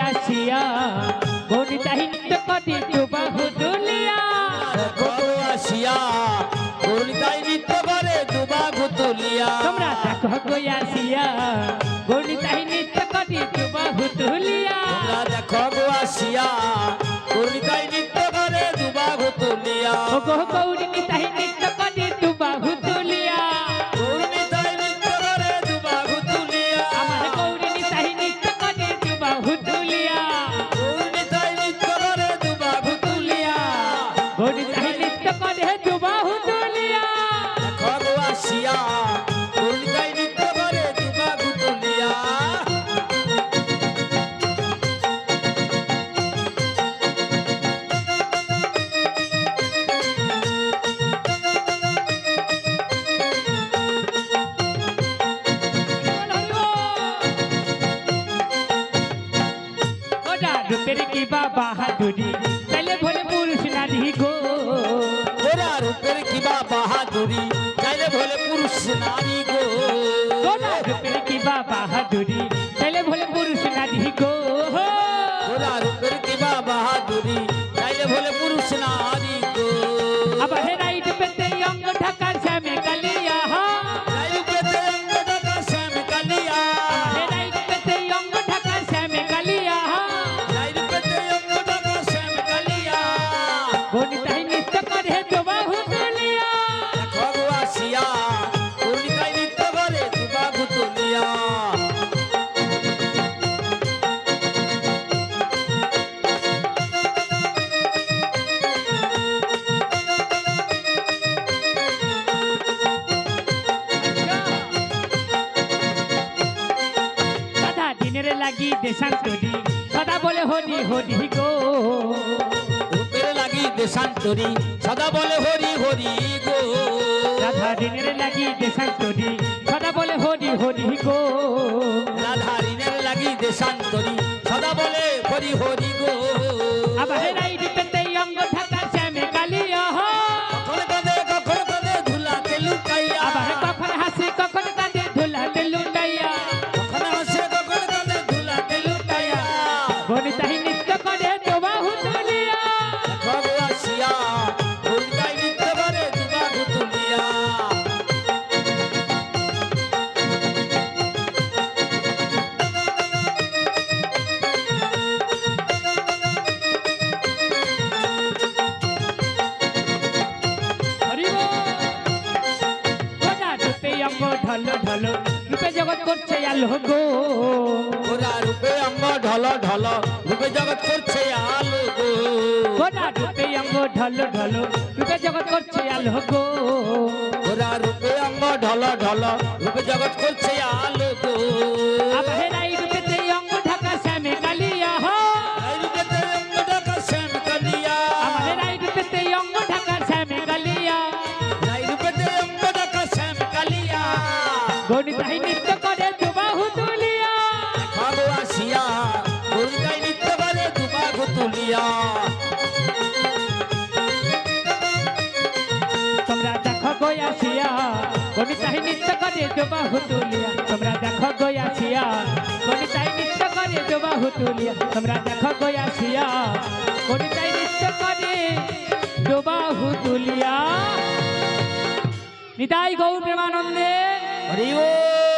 আসিয়া কোন দাহিত্য পাতি দুবাহু তুলিয়া সর্বদয় আসিয়া কোন দাহিত্য পারে দুবাহু তুলিয়া তোমরা দেখো গই আসিয়া কোন দাহিত্য পাতি দুবাহু তুলিয়া তোমরা দেখো গো রূপের কি বা বাহাদুরি? তাইলে ভোলে পুরুষ নারী গো। ওরা রূপের বাহাদুরি? পুরুষ নারী গো। ওটা রূপের কি বা লাগি দেশান্তরি সদা বলে হরি হরি গো। রূপের লাগি দেশান্তরি সদা বলে হরি হরি গো। রাধা দিনের লাগি দেশান্তরি সদা বলে হরি হরি গো। রাধা দিনের লাগি দেশান্তরি সদা বলে হরি হরি গো। আবার গণিতাই নৃত্য করে দুবাহু তুলিয়া দেখো গো আসিয়া কবিতায় নৃত্য করে জগৎ করছে আলো গো। ওরা রূপে অঙ্গ ঢল ঢল রূপে জগৎ করছে আলো গো। ওটা রূপে অঙ্গ ঢল ঢল রূপে জগৎ করছে আলো গো। ওরা রূপে অঙ্গ ঢল ঢল রূপে জগৎ করছে আলো গো। গণিতাই নৃত্য করে দুবাহু তুলিয়া। বাবু আসিয়া কবিতায় নৃত্য করে দুবাহু তুলিয়া। তোমরা দেখো গয়াসিয়া গণিতাই নৃত্য করে দুবাহু তুলিয়া। তোমরা দেখো গয়াসিয়া গণিতাই নৃত্য করে দুবাহু তুলিয়া। তোমরা দেখো গয়াসিয়া গণিতাই নৃত্য করে দুবাহু তুলিয়া। নিতাই গৌর প্রেমানন্দে হরি বল